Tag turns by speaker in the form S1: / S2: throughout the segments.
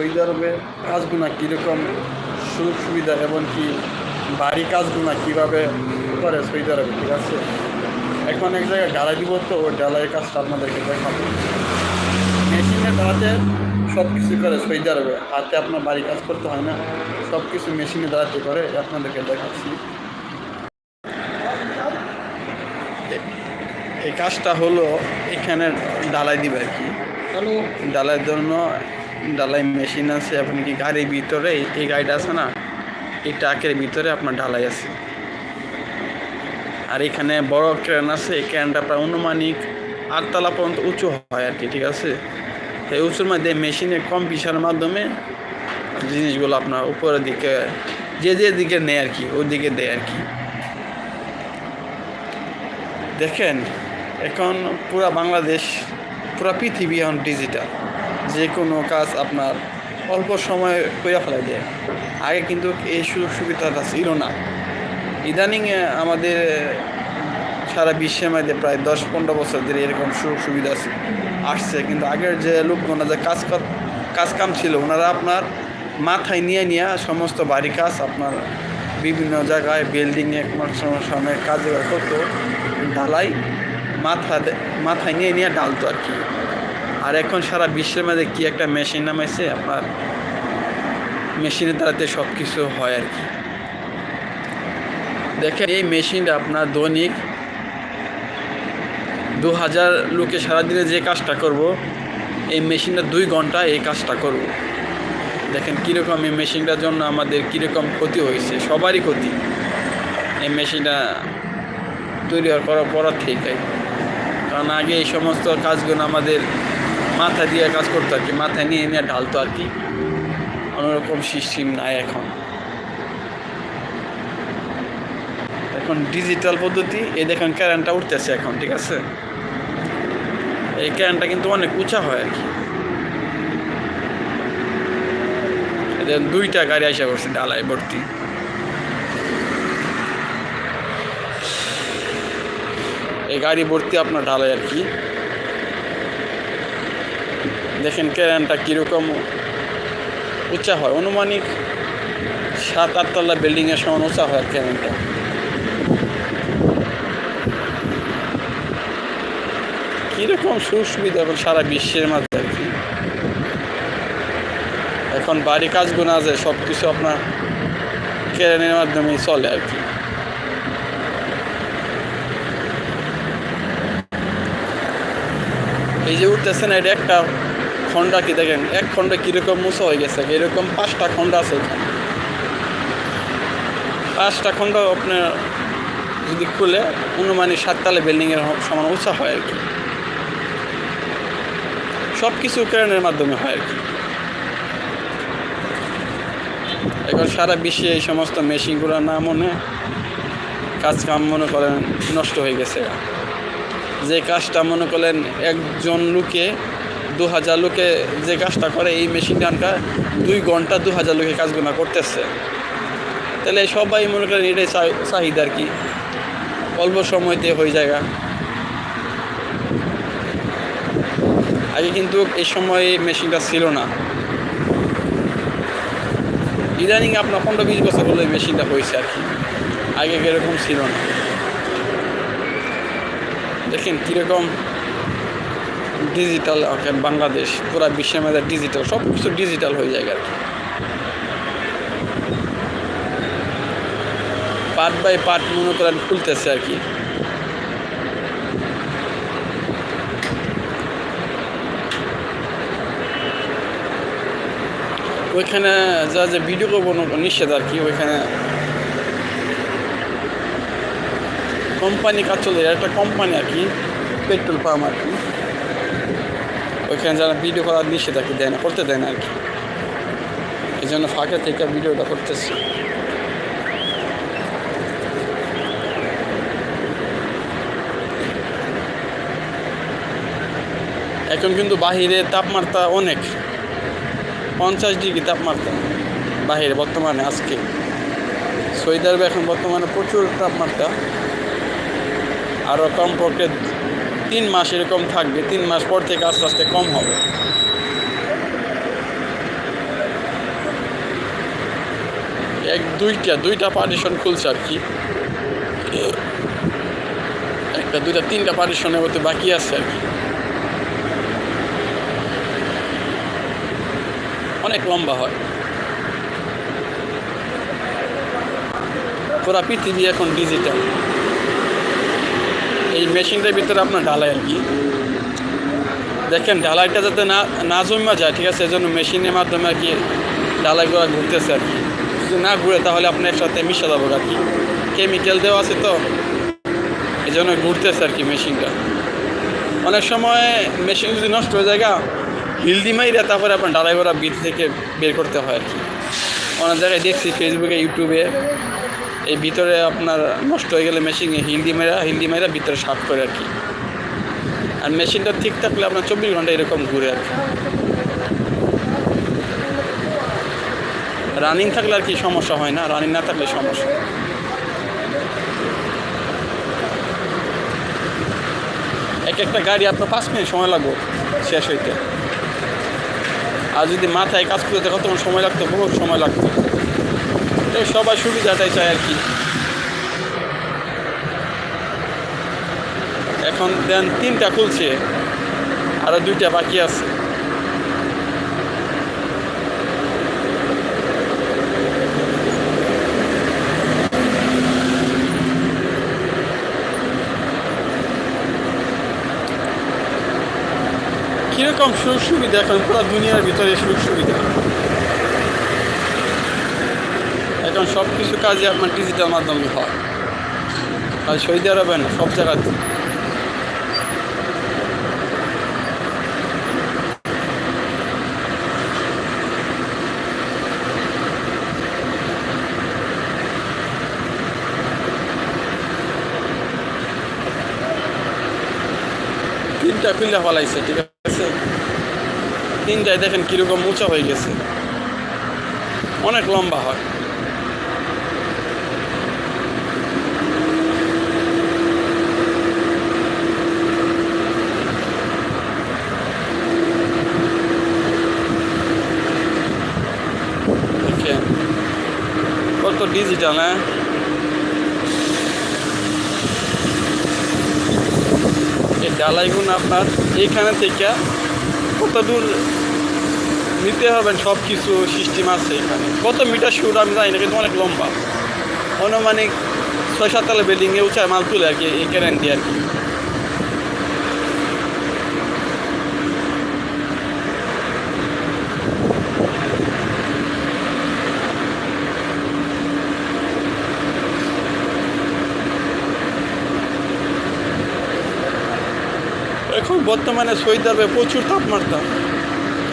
S1: Saudi আরবে কাজগুলো কীরকম সুযোগ সুবিধা এবং কি বাড়ি কাজগুলো কীভাবে করে সৌদি আরবে ঠিক আছে? এখন এক জায়গায় ডালাই দিব তো ওই ডালাইয়ের কাজটা আপনাদেরকে দেখাবো। মেশিনের দ্বারাতে সব কিছু করে সৌদি আরবে হাতে আপনার বাড়ি কাজ করতে হয় না সব কিছু মেশিনের দ্বারাতে করে আপনাদেরকে দেখাচ্ছি। এই কাজটা হলো এখানে ডালাই দিবে আর কি। ডালাইয়ের জন্য ডালাই মেশিন আছে, আপনি কি গাড়ির ভিতরে, এই গাড়িটা আছে না, এই ট্রাকের ভিতরে আপনার ঢালাই আছে। আর এখানে বড় ক্রেন আছে, এই ক্রেনটা প্রায় অনুমানিক আটতলা পর্যন্ত উঁচু হয় আর কি, ঠিক আছে? এই উঁচুর মধ্যে মেশিনে কম পিসার মাধ্যমে জিনিসগুলো আপনার উপরের দিকে, যে যে দিকে নেয় আর কি, ওই দিকে দেয় আর কি। দেখেন, এখন পুরা বাংলাদেশ, পুরা পৃথিবী এখন ডিজিটাল যে কোনো কাজ আপনার অল্প সময়ে করে ফেলাই দেয়। আগে কিন্তু এই সুযোগ সুবিধাটা ছিল না। ইদানিং আমাদের সারা বিশ্বের মধ্যে প্রায় দশ পনেরো বছর ধরে এরকম সুযোগ সুবিধা আসছে। কিন্তু আগের যে লোকগুলো যে কাজ কাজ কাম ছিল, ওনারা আপনার মাথায় নিয়ে নিয়ে সমস্ত বাড়ি কাজ আপনার বিভিন্ন জায়গায় বিল্ডিংয়ে সময় কাজ করতো, ঢালাই মাথা মাথায় নিয়ে নিয়ে ডালতো আর কি। আর এখন সারা বিশ্বের মধ্যে কি একটা মেশিন নামাইছে? আপনার মেশিনের দ্বারাতে সব কিছু হয় আর কি। দেখেন, এই মেশিনটা আপনার দৈনিক দু হাজার লোকে সারাদিনে যে কাজটা করব, এই মেশিনটা দুই ঘণ্টা এই কাজটা করব। দেখেন, কীরকম এই মেশিনটার জন্য আমাদের কীরকম ক্ষতি হয়েছে, সবারই ক্ষতি। এই মেশিনটা তৈরি হওয়ার করার পর থেকে কারণ আগে এই সমস্ত কাজগুলো আমাদের মাথা দিয়ে কাজ করতো আর কি, মাথায় নিয়ে নিয়ে ঢালতো আর কি। অন্যরকম সিস্টেম নাই এখন। এখন ডিজিটাল পদ্ধতি, এই দেখেন ক্যারেন্টটা উঠতেছে এখন, ঠিক আছে? এই ক্যারেন্টটা কিন্তু অনেক উঁচা হয় আর কি। দুইটা গাড়ি আসা করছে ডালায় ভর্তি। এই গাড়ি ভর্তি আপনার ঢালাই আর কি। দেখেন ক্যারেন্টটা কীরকম উঁচা হয়, অনুমানিক সাত আটতলা বিল্ডিংয়ের সমান উঁচা হয় ক্যারেন্টটা কীরকম সুযোগ সুবিধা এখন সারা বিশ্বের মধ্যে আর কি। এখন বাড়ি কাজগুলো আছে সব কিছু আপনার ক্যারেন্টের মাধ্যমেই চলে আর কি। এই যে উঠতেছেন, এটা একটা খন্ডা কি দেখেন? এক খন্ডা কীরকম মুসা হয়ে গেছে, এরকম পাঁচটা খন্ড আছে এখানে। পাঁচটা খন্ড আপনার যদি খুলে, অনুমানিক সাততলা বিল্ডিংয়ের সমান উঁচা হয় আর কি। সব কিছু কারণের মাধ্যমে হয় আর কি। এখন সারা বিশ্বে এই সমস্ত মেশিনগুলো না মনে, কাজ কাম মনে করেন, নষ্ট হয়ে গেছে। যে কাজটা মনে করেন একজন লোকে দু হাজার লোকে যে কাজটা করে, এই মেশিনটা দুই ঘণ্টা দু হাজার লোকে কাজগুলো করতেছে। তাহলে সবাই মনে করেন এটাই চাহিদা আর কি। অল্প সময়তে হয়ে জায়গা আগে কিন্তু এই সময় মেশিনটা ছিল না। ইদানিং আপনার পনেরো বিশ বছর হলো মেশিনটা হয়েছে আর কি। আগে এরকম ছিল না। দেখেন কীরকম ডিজিটাল এখন বাংলাদেশ পুরা বিশ্বের মধ্যে ডিজিটাল সব কিছু ডিজিটাল হয়ে যায় আর কি। পার্ট বাই পার্ট মনে করেন খুলতেছে আর কি। ওইখানে যা যে ভিডিও করব নিষেধ আর কি, ওইখানে কোম্পানি কাজ চলে একটা কোম্পানি আর কি পেট্রোল পাম্প আর কি। ওইখানে যারা ভিডিও করার নিষেধ আর কি দেয় না, করতে দেয় না আর কি। এই জন্য ফাঁকে থেকে ভিডিওটা করতেছি। এখন কিন্তু বাহিরে তাপমাত্রা অনেক। পঞ্চাশ ডিগ্রি তাপমাত্রা বাহিরে বর্তমানে আজকে। সৌদি আরবে এখন বর্তমানে প্রচুর তাপমাত্রা। আরও কমপক্ষে তিন মাস এরকম থাকবে, তিন মাস পর থেকে আস্তে আস্তে কম হবে। এক, দুইটা দুইটা পার্টিশন খুলছে আর কি। একটা, দুইটা, তিনটা পার্টিশনে মধ্যে বাকি আছে আর কি। অনেক লম্বা হয়। পুরা পৃথিবী এখন ডিজিটাল মেশিনটার ভিতরে আপনার ঢালাই আর কি। দেখেন, ঢালাইটা যাতে না না যায়, ঠিক আছে? এজন্য মেশিনের মাধ্যমে আর কি ঢালাই ঢালাইগুলো ঘুরতেছে আর কি। যদি না ঘুরে, তাহলে আপনার একসাথে মিশে যাব আর কি। কেমিক্যাল দেওয়া আছে তো এই জন্য ঘুরতেছে আর কি মেশিনটা। অনেক সময় মেশিন যদি নষ্ট হয়ে যায় হিলদি মাইরা তারপরে আপনার ঢালাই করা বিট থেকে বের করতে হয় আর কি। অনেক জায়গায় দেখছি ফেসবুকে ইউটিউবে এই ভিতরে আপনার নষ্ট হয়ে গেলে মেশিনে হিন্দি মেরা হিন্দি মেরা ভিতরে সাফ করে আর কি। আর মেশিনটা ঠিক থাকলে আপনার চব্বিশ ঘণ্টা এরকম ঘুরে আর কি। রানিং থাকলে আর কি সমস্যা হয় না রানিং না থাকলে সমস্যা। এক একটা গাড়ি আপনার পাঁচ মিনিট সময় লাগবে শেষ হইতে। আর যদি মাথায় কাজ করতে কতক্ষণ সময় লাগতো, বহুত সময় লাগতো। এই সবাই সুবিধাটাই চাই আর কি। এখন দেন তিনটা খুলছে, আরও দুইটা বাকি আছে। কীরকম সুযোগ সুবিধা এখন পুরো দুনিয়ার ভিতরে সুযোগ সুবিধা এখন সব কিছু কাজে আপনার ডিজিটাল মাধ্যমে হয়। আর সৌদি আরবে না, সব জায়গাতে। তিনটা খুললে ফলাইছে, ঠিক আছে? তিনটায় দেখেন কীরকম উঁচা হয়ে গেছে। অনেক লম্বা হয় দেখেন কত हैं এই ডালাইগুলো আপনার এইখানে থেকে কত দূর নিতে হবেন? সব কিছু সিস্টেম আছে এখানে। কত মিটার শুট আমি জানি না, কিন্তু অনেক লম্বা। অনুমানিক ছয় সাততলা বিল্ডিংয়ে উঁচায় মাল তুলে আর কি, এই গ্যারান্টি আর কি এখন বর্তমানে সৌদি আরবে প্রচুর তাপমাত্রা,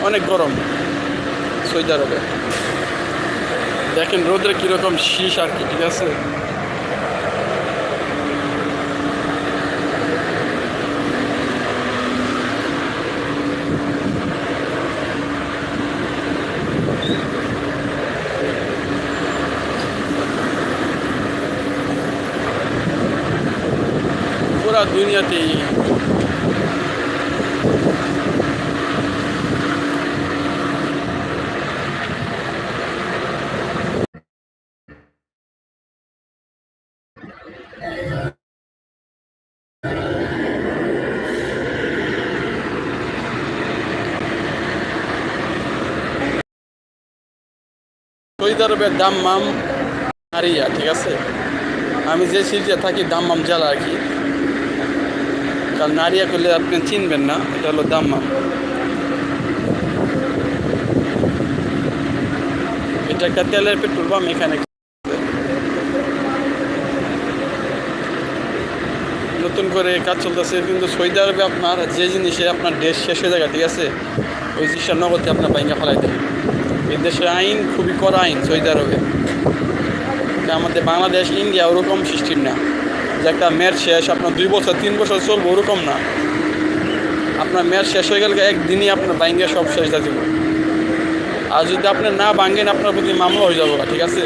S1: অনেক গরম সৌদি আরবে দেখেন রোদের কীরকম শীষ আর কি, ঠিক আছে? পুরা দুনিয়াতেই সৌদি আরবের দাম্মাম হারিয়া ঠিক আছে? আমি যে সিটিতে থাকি দাম্মাম জেলা আর কি। কারণ নারিয়া করলে আপনি চিনবেন না, এটা হলো দাম্মাম। এটা একটা তেলের পেট্রোল পাম্প এখানে। নতুন করে কাজ চলতেছে, কিন্তু সৌদি আরবে আপনার যে জিনিসে আপনার দেশ শেষ হয়ে যায় ঠিক আছে? ওই জিনিসটা নগদে আপনার বাইঙ্গা ফেলাই দেয়। এই দেশের আইন, খুবই কড়া আইন, সৌদি আরবে আমাদের বাংলাদেশ, ইন্ডিয়া ওরকম সিস্টেম না। যে একটা ম্যাচ শেষ, আপনার দুই বছর, তিন বছর চলবো, ওরকম না। আপনার ম্যাচ শেষ হয়ে গেলে একদিনই আপনার বাইঙ্গা সব শেষ দেবো আর যদি আপনি না ভাঙেন, আপনার প্রতি মামলা হয়ে যাব, ঠিক আছে?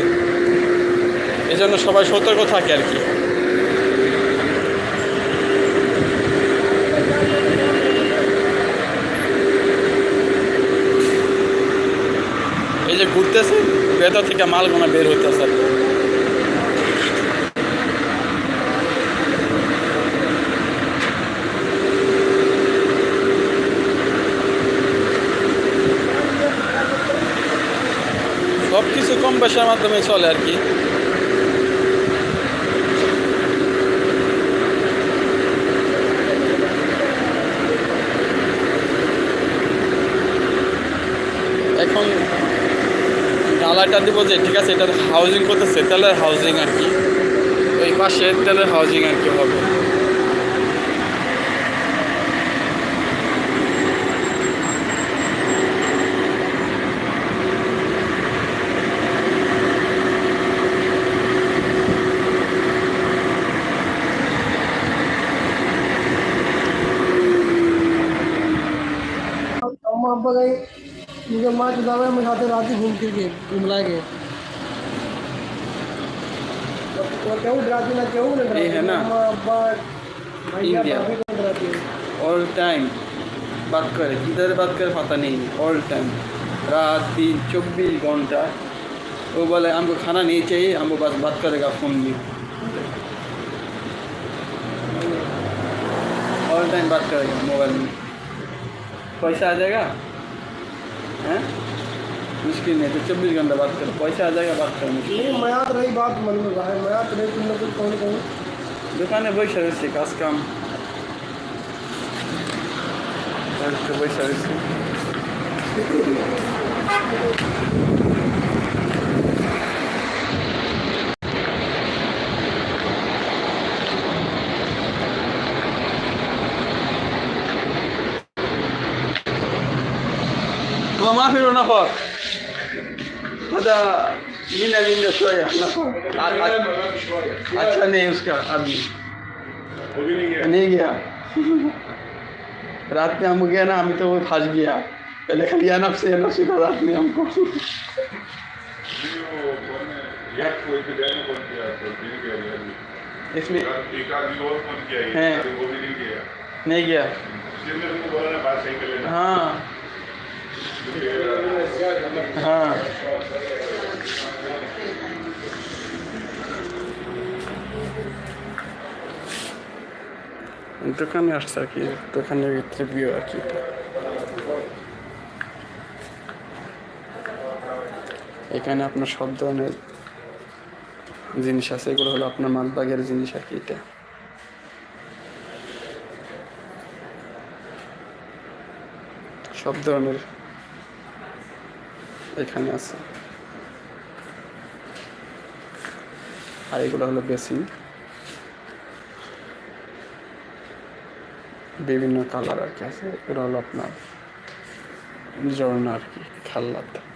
S1: এই জন্য সবাই সতর্ক থাকে আর কি এই যে ঘুরতেছে ভেতর থেকে মালগোনা বের হইতেছে আর। সব কিছু কম পয়সার মাধ্যমে চলে আর কি এখন ডালাটা দিব যে, ঠিক আছে এটা হাউজিং করতেছে, তেলের হাউজিং আর কি। ওই পাশে তেলের হাউজিং আর কি হবে। سے گھوم پھر کے گملا کے۔ چوبیس گھنٹہ۔ وہ بولے، ہم کو کھانا نہیں چاہیے، ہم کو بات کرے گا فون موبائل میں۔ پیسہ آ جائے گا؟ ہاں؟ مشکل نہیں تو چوبیس گھنٹہ بات کرو پیسہ آ جائے گا بات کرنے کے لیے میات رہی بات
S2: من میں بھائی۔ میات رہی تم نے کچھ کون؟ کہوں دکان ہے وہی سروس
S1: سے خاص کام۔ وہی سروس Come on, here on the خواہ مردہ من من شوية
S3: اچھا نہیں اس کا ابھی نہیں۔ گیا۔ رات
S1: میں
S3: ہم گئے نا ہمیں تو
S1: وہ
S3: پھنس گیا۔ پہلے کھلیا نفس
S1: سے نفس
S3: کا رات میں ہم کو۔ اس میں نہیں گیا۔
S1: ہاں۔ হ্যাঁ। দোকানে আসছে আর কি, দোকানের ভিতরে বিয়ে আর কি। এখানে আপনার সব ধরনের জিনিস আছে, এগুলো হলো আপনার মালবাগের জিনিস আর কি এটা। সব ধরনের এখানে আছে। আর এগুলো হলো বেসিন। বিভিন্ন কালার আর কি আছে। এগুলো হলো আপনার ঝর্ণা আর কি খাল্লাত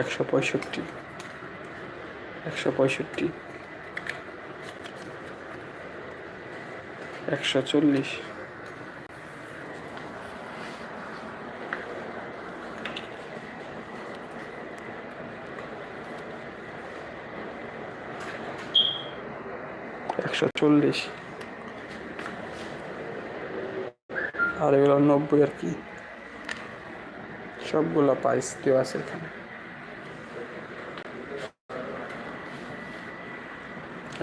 S1: একশো পঁয়ষট্টি। একশো পঁয়ষট্টি। একশো চল্লিশ। একশো চল্লিশ। আর এগুলো নব্বই আর কি। সবগুলো প্রাইস দেওয়া আছে এখানে।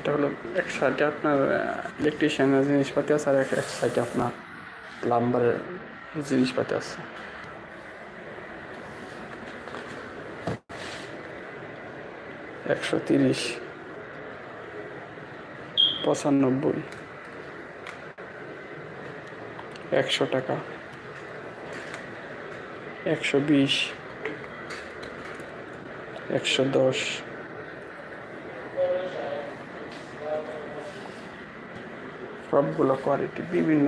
S1: এটা হলো এক সাইডে আপনার ইলেকট্রিশিয়ানের জিনিসপাতি আছে আর এক সাইডে আপনার প্লাম্বারের জিনিসপাতি আছে। একশো তিরিশ, পঁচানব্বই, একশো টাকা, একশো বিশ, একশো দশ সবগুলো কোয়ালিটি বিভিন্ন।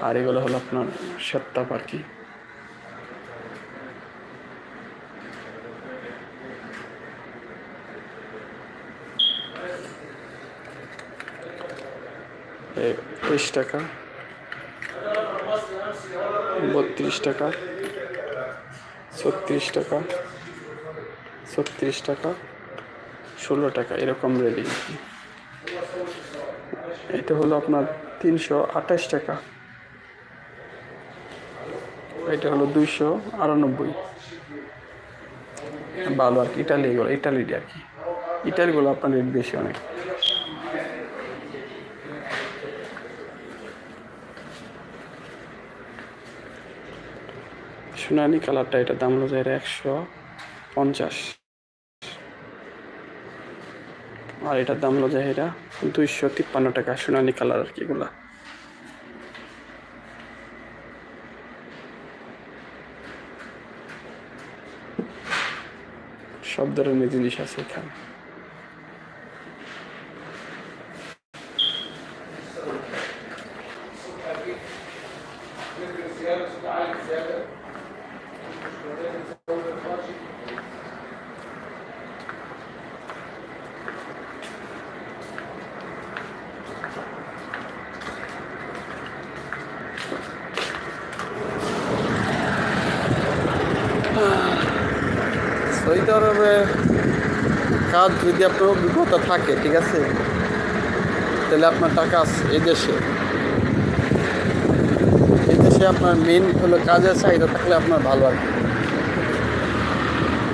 S1: আর এগুলো হলো আপনার সত্তা পাখি। তেইশ টাকা। বত্রিশ টাকা। ছত্রিশ টাকা। ছত্রিশ টাকা। ষোলো টাকা, এরকম রেডি। এটা হলো আপনার তিনশো আঠাশ টাকা। এটা হলো দুইশো আটানব্বই। ভালো আর কি, ইটালি এগুলো ইটালির আর কি। ইটালিগুলো আপনার রেট বেশি অনেক। সোনালি কালারটা এটা দাম হলো একশো পঞ্চাশ। আর এটার দাম হলো যায় এটা দুইশো তিপ্পান্ন টাকা সোনালি কালার আর কি এগুলা। সব ধরনের জিনিস আছে এখানে সৌদি আরবে কাজ যদি আপনার অভিজ্ঞতা থাকে, ঠিক আছে? তাহলে আপনার টাকা আছে এই দেশে। এই দেশে আপনার মেন হলো কাজের চাহিদা থাকলে আপনার ভালো আর কি।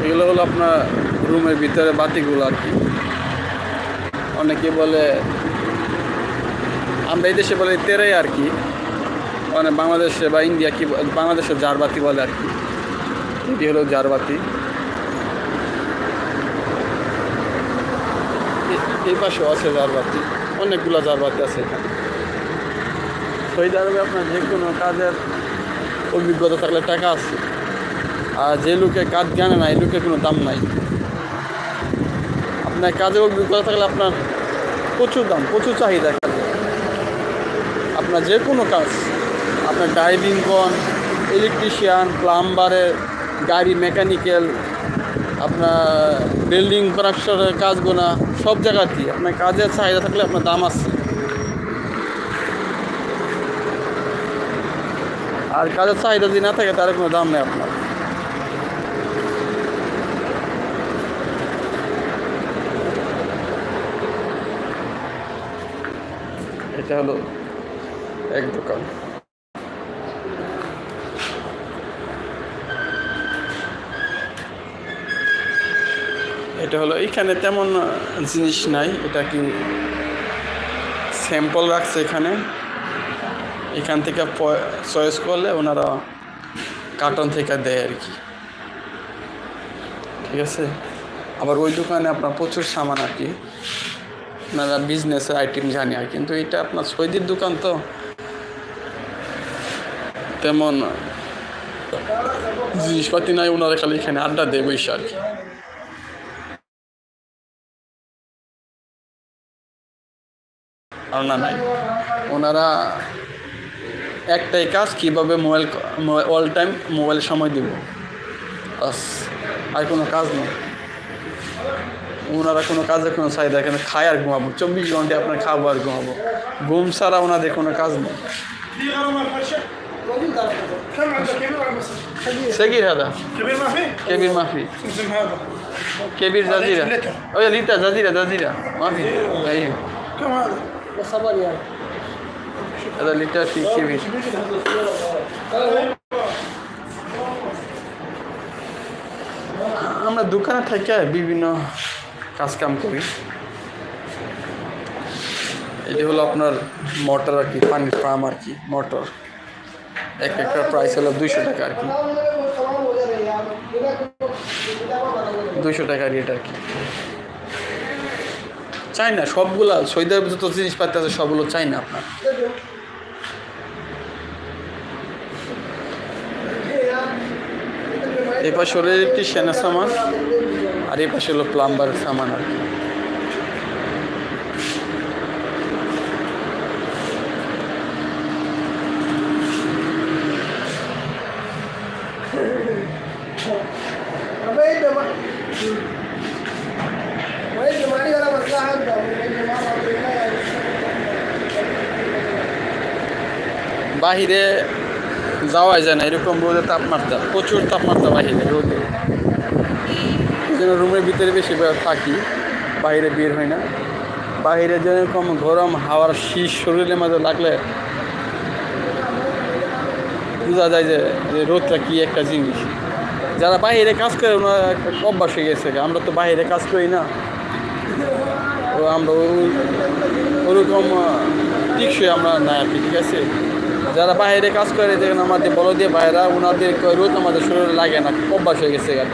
S1: এগুলো হলো আপনার রুমের ভিতরে বাতিগুলো আর কি। অনেকে বলে, আমরা এই দেশে বলে তেরাই আর কি। মানে বাংলাদেশে বা ইন্ডিয়া কি বাংলাদেশে জারবাতি বলে আর কি। এটি হলো জারবাতি এ- এই পাশেও আছে জারবাতি অনেকগুলো জারবাতি আছে এখানে। সৌদি আরবে আপনার যে কোনো কাজের অভিজ্ঞতা থাকলে টাকা আছে। আর যে লোকে কাজ জানে না, এই লোকের কোনো দাম নাই। আপনার কাজের অভিজ্ঞতা থাকলে আপনার প্রচুর দাম, প্রচুর চাহিদা কাজে আপনার যে কোনো কাজ, আপনার ড্রাইভিং কন ইলেকট্রিশিয়ান প্লাম্বারের গাড়ি মেকানিক্যাল আপনার বিল্ডিং কনস্ট্রাকশনের কাজগুনা সব জায়গাতেই। আপনার কাজের চাহিদা থাকলে আপনার দাম আছে। আর কাজের চাহিদা যদি না থাকে তার কোনো দাম নেই আপনার। এটা হলো এক দোকান। এটা হলো, এখানে তেমন জিনিস নাই। এটা কি স্যাম্পল রাখছে এখানে। এখান থেকে চয়েস করলে ওনারা কার্টন থেকে দেয় আর কি। ঠিক আছে? আবার ওই দোকানে আপনার প্রচুর সামান আর কি। আপনারা বিজনেসের আইটেম জানি আর কিন্তু এটা আপনার সৈদির দোকান তো। তেমন জিনিসপাতি নাই, ওনারা খালি এখানে আড্ডা দেয় বসে আর কি। ধারণা নাই। ওনারা একটাই কাজ, কীভাবে মোবাইল অল টাইম মোবাইলে সময় দিব। আর কোনো কাজ নেই। ওনারা কোনো কাজের কোনো চাহিদা এখানে খায় আর ঘুমাবো। চব্বিশ ঘন্টায় আপনার খাব আর ঘুমাবো। ঘুম ছাড়া ওনাদের কোনো কাজ নেই। কেবির মাফি। কেবির জাজিরা। ওই লিতা জাজিরা জাজিরা। মাফি।
S2: هذا؟ بس خبر يعني
S1: هذا লিটার ফি কেবির আমরা দোকানে থেকে বিভিন্ন কাজ কাম করি এটি হলো আপনার মোটর আর কি পানির পাম্প আর কি মোটর এক একটা প্রাইস হলো দুইশো টাকা আর কি দুইশো টাকা রেট আর কি চাই না সবগুলা সৈদার যত জিনিসপাতি আছে সবগুলো চাই না আপনার। এ পাশে হলো ইলেকট্রিশিয়ানের সামান আর এ পাশে হলো প্লাম্বারের সামান আর কি। বাহিরে যাওয়াই যায় না, এরকম রোদের তাপমাত্রা, প্রচুর তাপমাত্রা বাহিরে রোদে। এই জন্য রুমের ভিতরে বেশি থাকি, বাইরে বের হয় না। বাইরে যেরকম গরম হাওয়ার শীষ শরীরের মধ্যে লাগলে বোঝা যায় যে রোদটা কি একটা জিনিস। যারা বাইরে কাজ করে, ওনারা অভ্যাস হয়ে গেছে। আমরা তো বাইরে কাজ করি না। তো আমরা ওরকম টিকসই আমরা না আর কি, ঠিক আছে? যারা বাইরে কাজ করে, দেখেন আমাদের বড় দিয়ে বাইরা ওনাদের রোদ আমাদের শরীরে লাগে না অভ্যাস হয়ে গেছে আর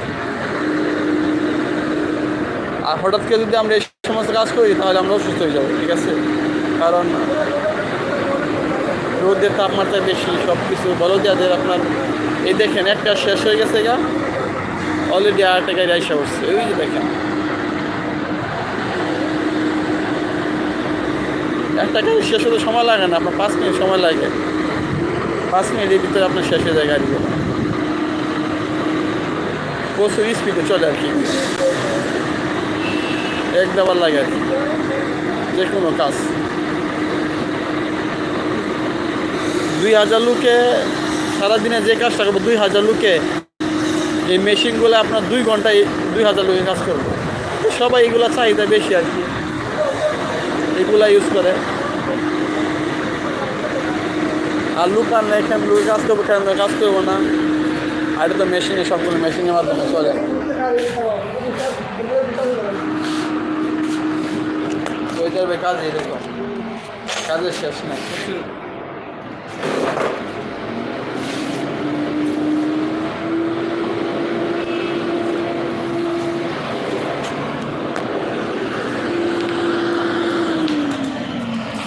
S1: আর হঠাৎ করে যদি আমরা এই সমস্ত কাজ করি, তাহলে আমরা অসুস্থ হয়ে যাব, ঠিক আছে? কারণ রোদের তাপমাত্রা বেশি সব কিছু বলো যাদের আপনার, এই দেখেন, একটা শেষ হয়ে গেছে গা। অলরেডি আর একটা গাড়ি আইসা উঠছে ওই যে দেখেন। একটা গাড়ি শেষ হতে সময় লাগে না, আপনার পাঁচ মিনিট সময় লাগে। পাঁচ মিনিটের ভিতরে আপনার শেষ হয়ে যায় গাড়িগুলো প্রচুর স্পিডে চলে আর কি। এক ডাবার লাগে আর কি। যে কোনো কাজ। দুই হাজার লোকে সারাদিনে যে কাজটা করব, দুই হাজার লোকে এই মেশিনগুলো আপনার দুই ঘন্টায় দুই হাজার লোকে কাজ করবে। সবাই এগুলো চাহিদা বেশি আর কি। এগুলা ইউজ করে। আর লুক আনলে এখানে লুকে কাজ করব কেন কাজ করব না। আর এটা তো মেশিনে সবগুলো মেশিনের মাধ্যমে চলে। কাজের শেষ নাই।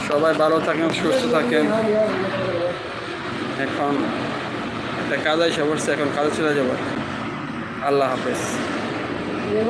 S1: সবাই ভালো থাকেন, সুস্থ থাকেন। এখন একটা কাজ আছে পড়ছে এখন কাজে চলে যাব। আল্লাহ হাফেজ।